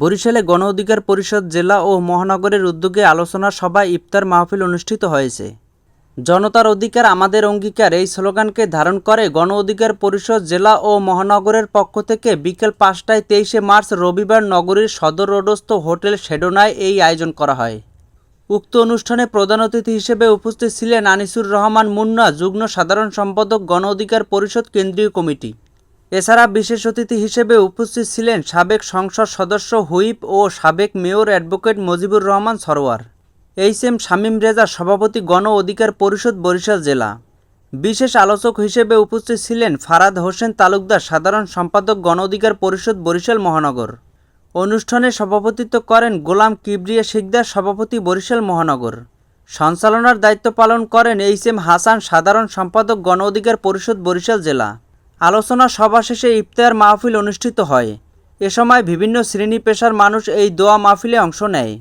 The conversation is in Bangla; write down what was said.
বরিশালে গণ অধিকার পরিষদ জেলা ও মহানগরের উদ্যোগে আলোচনা সভায় ইফতার মাহফিল অনুষ্ঠিত হয়েছে। জনতার অধিকার আমাদের অঙ্গীকার এই স্লোগানকে ধারণ করে গণ অধিকার পরিষদ জেলা ও মহানগরের পক্ষ থেকে বিকেল পাঁচটায় তেইশে মার্চ রবিবার নগরীর সদর রোডস্থ হোটেল শেডোনায় এই আয়োজন করা হয়। উক্ত অনুষ্ঠানে প্রধান অতিথি হিসেবে উপস্থিত ছিলেন আনিসুর রহমান মুন্না, যুগ্ম সাধারণ সম্পাদক গণ অধিকার পরিষদ কেন্দ্রীয় কমিটি। এছাড়া বিশেষ অতিথি হিসেবে উপস্থিত ছিলেন সাবেক সংসদ সদস্য হুইপ ও সাবেক mayor advocate Mojibur Rahman Sarwar. H M Shamim Reza সভাপতি গণ অধিকার পরিষদ বরিশাল জেলা। বিশেষ আলোচক হিসেবে উপস্থিত ছিলেন ফারাদ হোসেন তালুকদার, সাধারণ সম্পাদক গণ অধিকার পরিষদ বরিশাল মহানগর। অনুষ্ঠানে সভাপতিত্ব করেন গোলাম কিবরিয়া শিকদার, সভাপতি বরিশাল মহানগর। সঞ্চালনার দায়িত্ব পালন করেন এইচ এম হাসান, সাধারণ সম্পাদক গণ অধিকার পরিষদ বরিশাল জেলা। আলোচনা সভা শেষে ইফতার মাহফিল অনুষ্ঠিত হয়। এ সময় বিভিন্ন শ্রেণি পেশার মানুষ এই দোয়া মাহফিলে অংশ নেয়।